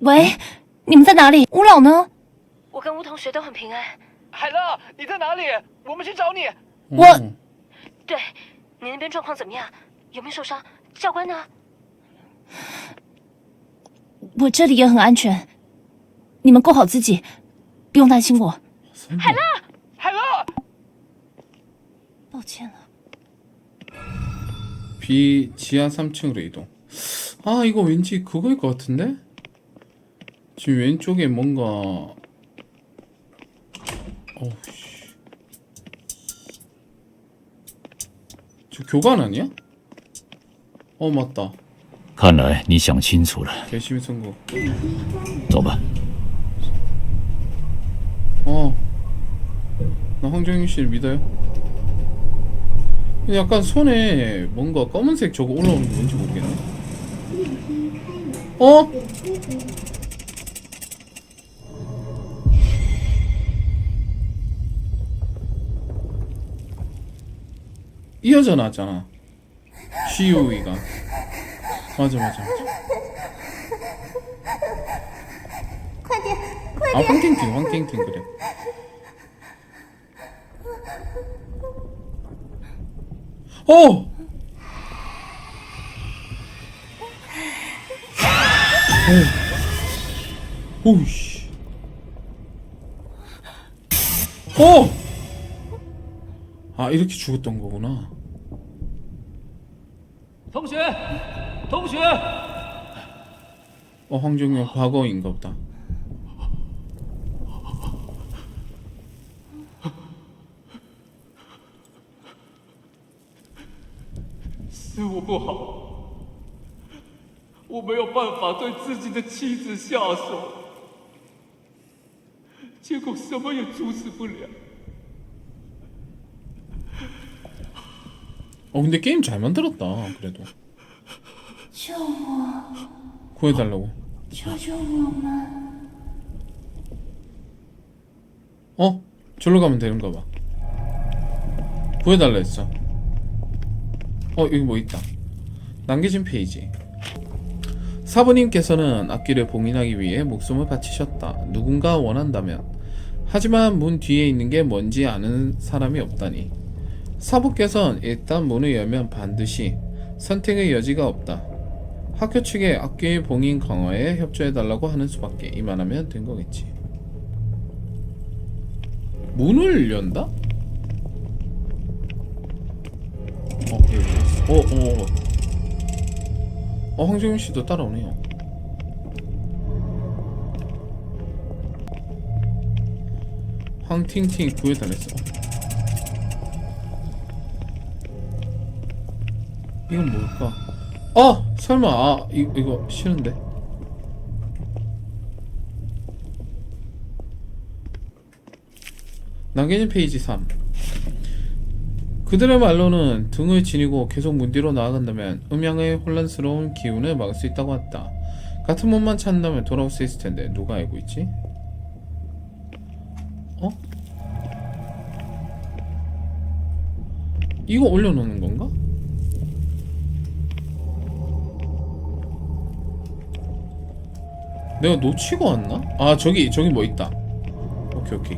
喂，你们在哪里？吴老呢？我跟吴同学都很平安。海乐，你在哪里？我们去找你。我 어. 对，你那边状况怎么样？有没有受伤？教官呢？我这里也很安全，你们顾好自己，不用担心我。 설마. 海乐，抱歉了。 B 지하 3층으로 이동. 아 이거 왠지 그거일 것 같은데? 지금 왼쪽에 뭔가 어우씨 저 교관 아니야? 어 맞다 看来你想清楚了， 개심이 선거 走吧。 어. 나 황정윤 씨를 믿어요. 근데 약간 손에 뭔가 검은색 저거 올라오는 게 뭔지 모르겠네. 어? 이 여자 나왔잖아. GOE가. 맞아, 맞아, 맞아. 아, 황팅팅, 황팅팅, 그래. 어! 오. 오우씨. 어! 아, 이렇게 죽었던 거구나. 同学，同学， 어, 황정영 과거인가 보다. 是我不好，我没有办法对自己的妻子下手，结果什么也阻止不了。 어, 근데 게임 잘 만들었다, 그래도. 救我！ 구해달라고. 救救我们！ 어? 절로 가면 되는가 봐. 구해달라 했어. 어, 여기 뭐 있다. 남겨진 페이지. 사부님께서는 앞길을 봉인하기 위해 목숨을 바치셨다. 누군가 원한다면. 하지만 문 뒤에 있는 게 뭔지 아는 사람이 없다니. 사부께서는 일단 문을 열면 반드시 선택의 여지가 없다. 학교 측에 앞길 봉인 강화에 협조해달라고 하는 수밖에 이만하면 된 거겠지. 문을 연다? 어, 예, 예. 어, 어, 어. 어, 황정윤 씨도 따라오네요. 황팅팅 구해달랬어. 이건 뭘까? 아! 설마, 아, 이, 이거 싫은데? 남겨진 페이지 3 그들의 말로는 등을 지니고 계속 문 뒤로 나아간다면 음양의 혼란스러운 기운을 막을 수 있다고 했다. 같은 몸만 찾는다면 돌아올 수 있을 텐데 누가 알고 있지? 어? 이거 올려놓는 건가? 내가 놓치고 왔나? 아 저기 저기 뭐 있다. 오케이 오케이.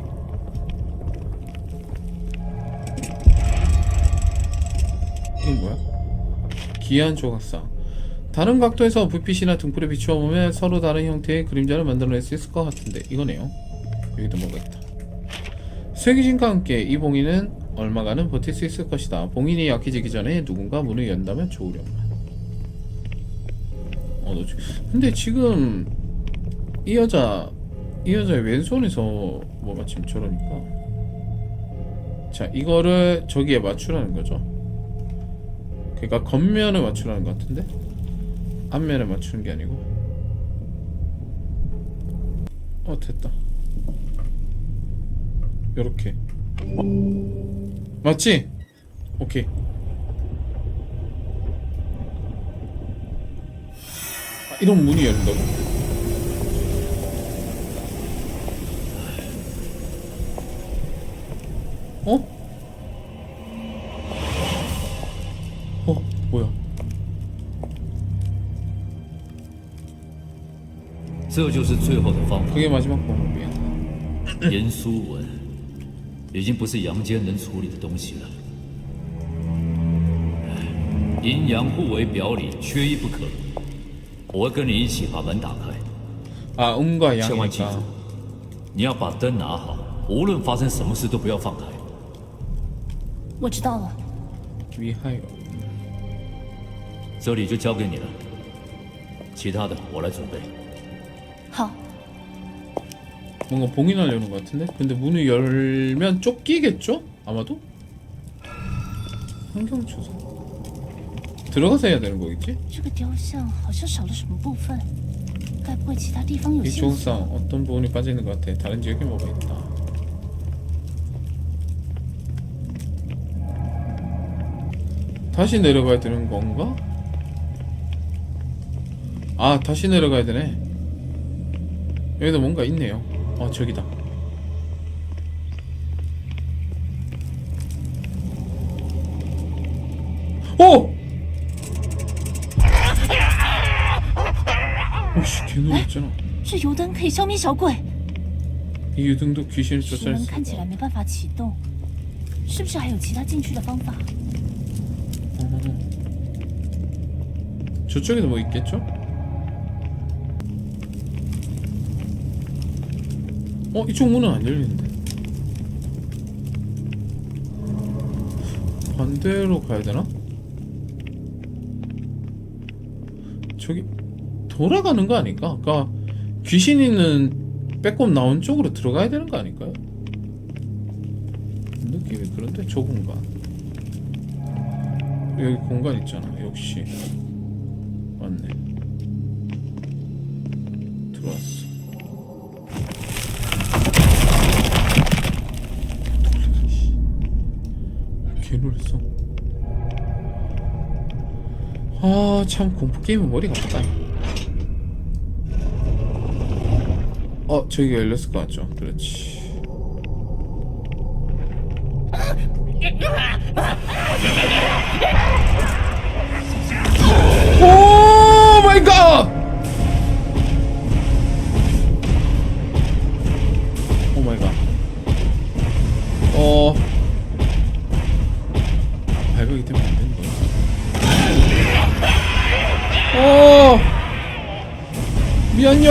이건 뭐야? 기이한 조각상. 다른 각도에서 불빛이나 등불에 비추어 보면 서로 다른 형태의 그림자를 만들어낼 수 있을 것 같은데 이거네요. 여기도 뭐가 있다. 쇠기진과 함께 이 봉인은 얼마간은 버틸 수 있을 것이다. 봉인이 약해지기 전에 누군가 문을 연다면 좋으련만. 어, 너 지- 근데 지금 이 여자 이 여자의 왼손에서 뭐가 지금 저러니까. 자, 이거를 저기에 맞추라는 거죠. 그러니까 겉면을 맞추라는 것 같은데 앞면을 맞추는 게 아니고 어 됐다 요렇게 맞지? 오케이 아, 이런 문이 열린다고? 这就是最后的方法。 그게 마지막 방법이야. 严苏文已经不是阳间能处理的东西了。唉阴阳互为表里，缺一不可。我会跟你一起把门打开， 아 음과 千万记住 양이니까 ，你要把灯拿好，无论发生什么事都不要放开。我知道了。 위하여. 这里就交给你了，其他的我来准备。 好， 뭔가 봉인하려는 것 같은데? 근데 문을 열면 쫓기겠죠? 아마도? 환경 조사. 들어가서 해야 되는 거겠지? 这个雕像好像少了什么部分，该不会其他地方有 이 线索？ 조사 어떤 부분이 빠져 있는 것 같아. 다른 지역에 뭐가 있다. 다시 내려가야 되는 건가? 아, 다시 내려가야 되네. 여기도 뭔가 있네요. 아, 저기다. 오! 오씨, 개 놀랐잖아. 这油灯可以消灭小鬼， 이 유등도 귀신을 石 쫓아낼 门 수 看起 있다. 来没办法启动，是不是还有其他进去的方法？ 저쪽에도 뭐 있겠죠? 어 이쪽 문은 안 열리는데 반대로 가야 되나? 저기 돌아가는 거 아닐까? 아까 귀신 있는 빼꼼 나온 쪽으로 들어가야 되는 거 아닐까요? 느낌이 그런데 저 공간 여기 공간 있잖아 역시 맞네. 들어왔어. 개 놀랬어. 아, 참 공포 게임은 머리가 아프다. 어, 저기가 열렸을 것 같죠? 그렇지. 오 마이 갓! 오 마이 갓. 어. 미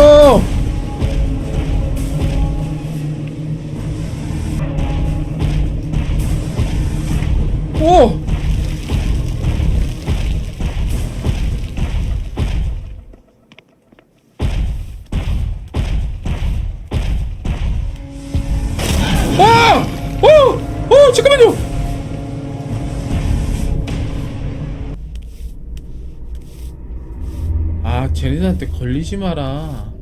쟤네들한테 걸리지 마라.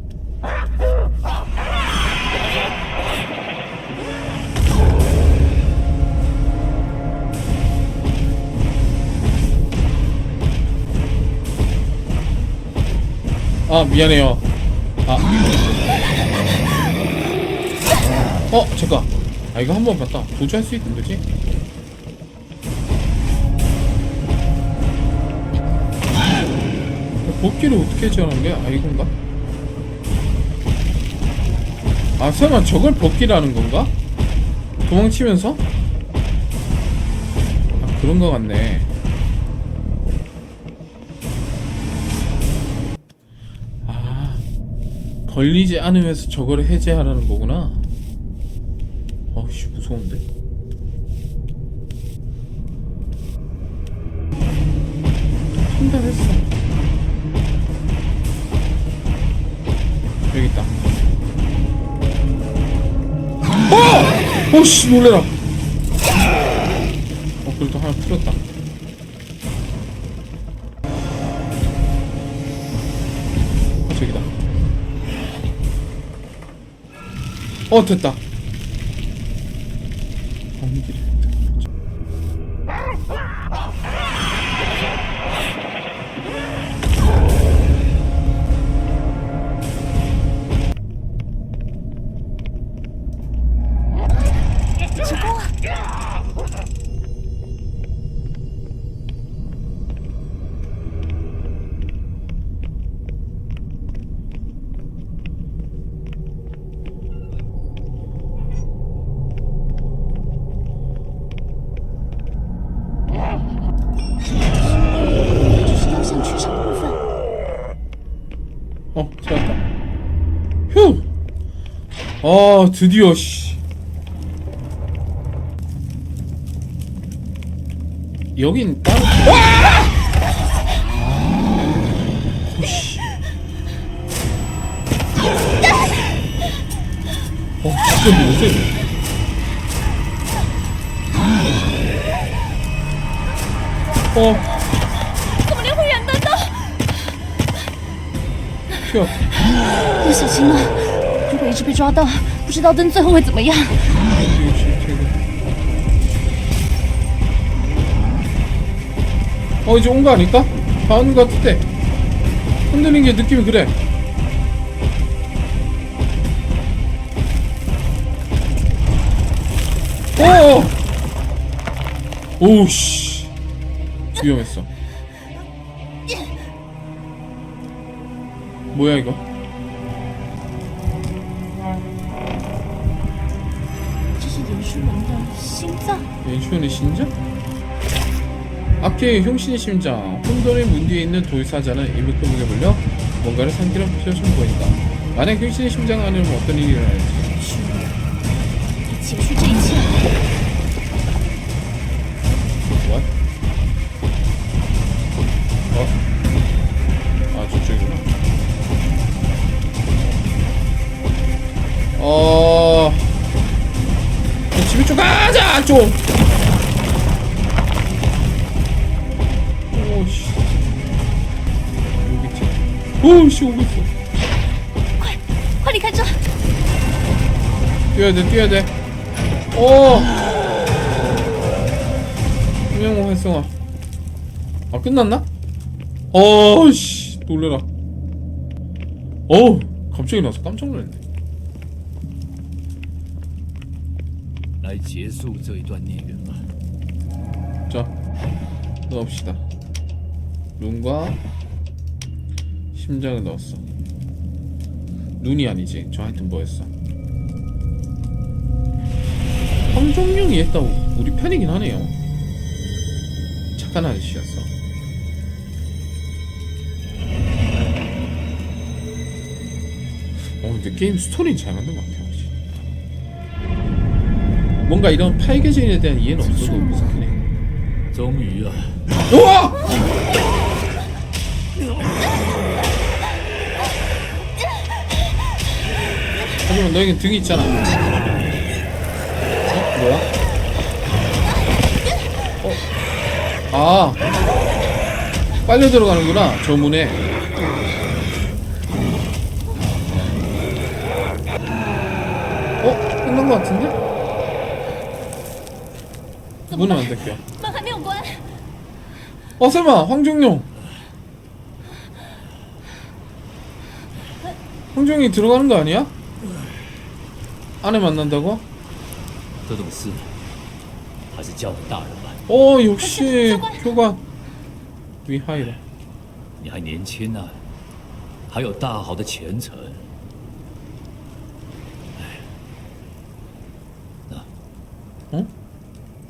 아, 미안해요. 아. 어 잠깐 아 이거 한 번 봤다 도주할 수 있는 거지? 복귀를 어떻게 지원한 거야? 아 이건가? 아 설마 저걸 복귀라는 건가? 도망치면서? 아 그런 거 같네 아 걸리지 않으면서 저거를 해제하라는 거구나. 아씨 무서운데. 어! 어씨 놀래라. 어 그래도 하나 풀었다. 어, 저기다. 어 됐다. 아 드디어 씨 여긴 따로 와! 오씨 어 진짜 뭐지? 哦，怎么连会远灯呢？去，要小 心了，如果一直被抓到，不知道灯最后会怎么样。 어 이제 온 거 아닐까? 다 온 거 같은데 흔드는 게 느낌이 그래 오 오우씨 위험했어 뭐야 이거 연출원의 심장? 연출원의 심장? 악기의 흉신의 심장 혼돈의 문 뒤에 있는 도의사자는 이물고목에 불려 뭔가를 삼키는 표정 보인다 만약 흉신의 심장 안으로 어떤 일이 일어날지 이 집에 출제 있지 안 줘. 오우씨 오고 있어. 빨리 가자. 뛰어야 돼, 뛰어야 돼. 오. 운영호 활성화. 아 끝났나? 어씨 놀래라. 어우 갑자기 나서 깜짝 놀랐네. 来结束这一段孽缘吧。 자 넣읍시다 눈과 심장을 넣었어 눈이 아니지 저 하여튼 뭐였어 황종룡이 했다고 우리 편이긴 하네요 착한 아저씨였어 어 근데 게임 스토리는 잘 만든 것 같아 확실히 뭔가 이런 팔계진에 대한 이해는 없어도 무섭네. 해. 정유야. 우와! 하지만 너에겐 등이 있잖아. 어? 뭐야? 어? 아. 빨려 들어가는구나. 저 문에. 어? 끝난 것 같은데? 문은 안 닫혀. 门还没有关。 어 설마 황종룡 황종이 들어가는 거 아니야? 안에 만난다고? 这种事还是交给大人吧。 어 역시 교관 위하이라 你还年轻呢、还有大好的前程。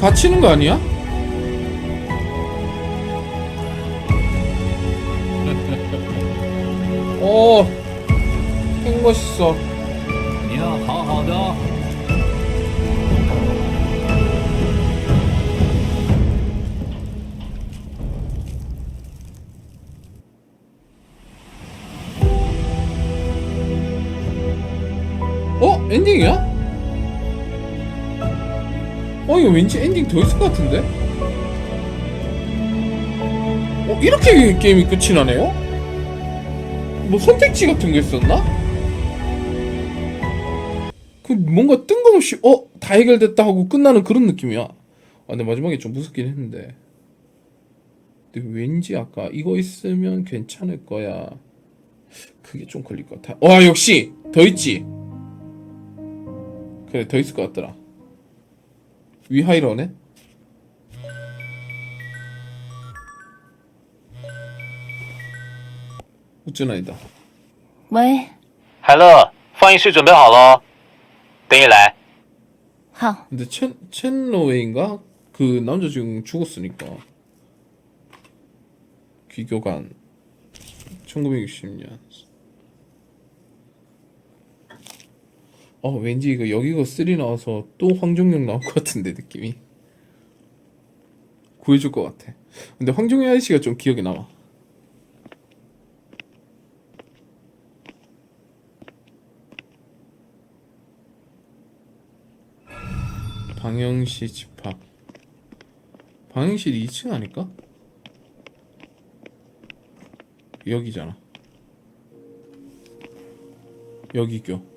갇히는 거 아니야? 어, 행 멋있어. 야, 하하다. 왠지 엔딩 더 있을 것 같은데? 어, 이렇게 게임이 끝이 나네요? 뭐 선택지 같은 게 있었나? 그 뭔가 뜬금없이 어? 다 해결됐다 하고 끝나는 그런 느낌이야. 아, 근데 마지막에 좀 무섭긴 했는데. 근데 왠지 아까 이거 있으면 괜찮을 거야. 그게 좀 걸릴 것 같아. 와 역시 더 있지. 그래 더 있을 것 같더라. 위하이러네. 우쭈나이다. 喂，海乐，放映室准备好了，等你来。好， 근데 첸 첸로웨인가 그 남자 지금 죽었으니까 귀교관 1960년. 어 왠지 이거 여기가 3 나와서 또 황종영 나올 것 같은데 느낌이 구해줄 것 같아. 근데 황종영 아저씨가 좀 기억에 남아. 방영시 집합 방영실 2층 아닐까? 여기잖아 여기 교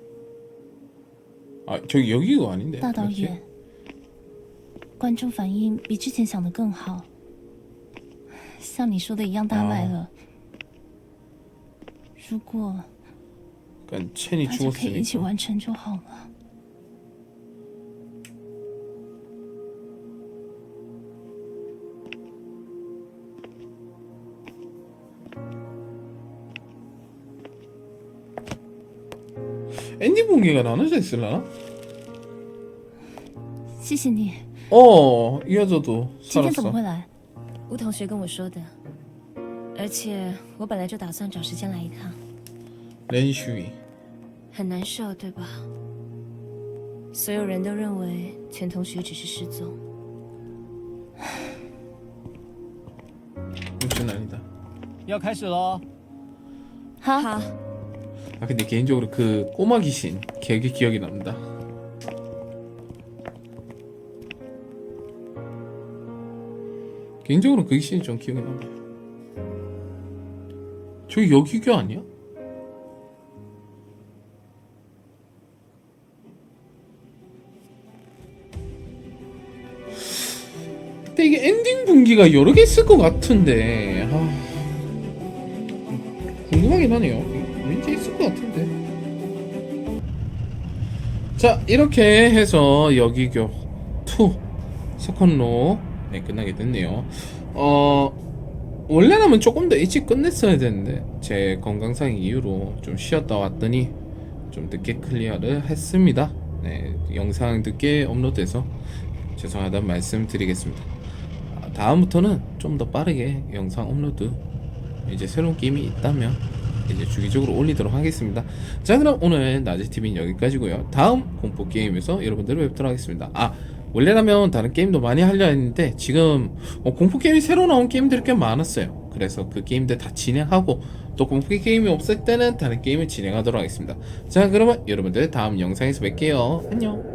아 저기 여기가 아닌데 大导 맞지? 演，观众反应比之前想的更好，像你说的一样大卖了。如果 그러니까 첸이 大家可以一起 죽었으니까 完成就好了。 공개가 나눠져 있을라나? 谢谢你， 어 이 여자도 今天怎么 살았어 会来？吴同学跟我说的，而且我本来就打算找时间来一趟， 렌슈이 很难受，对吧？所有人都认为钱同学只是失踪， 육신 아니다 要开始喽！好，好， 아 근데 개인적으로 그 꼬마 귀신 되게 기억이 납니다. 개인적으로 그 귀신이 좀 기억이 남아요. 저기 여기교 아니야? 근데 이게 엔딩 분기가 여러 개 있을 것 같은데 아... 궁금하긴 하네요. 것 같은데. 자, 이렇게 해서 여기교 2 세컨로 네, 끝나게 됐네요. 어, 원래라면 조금 더 일찍 끝냈어야 되는데 제 건강상 이유로 좀 쉬었다 왔더니 좀 늦게 클리어를 했습니다. 네, 영상 늦게 업로드해서 죄송하다는 말씀 드리겠습니다. 아, 다음부터는 좀 더 빠르게 영상 업로드 이제 새로운 게임이 있다면 이제 주기적으로 올리도록 하겠습니다. 자 그럼 오늘 낮의 TV는 여기까지고요. 다음 공포 게임에서 여러분들을 뵙도록 하겠습니다. 아 원래라면 다른 게임도 많이 하려 했는데 지금 어, 공포 게임이 새로 나온 게임들이 꽤 많았어요. 그래서 그 게임들 다 진행하고 또 공포 게임이 없을 때는 다른 게임을 진행하도록 하겠습니다. 자 그러면 여러분들 다음 영상에서 뵐게요. 안녕.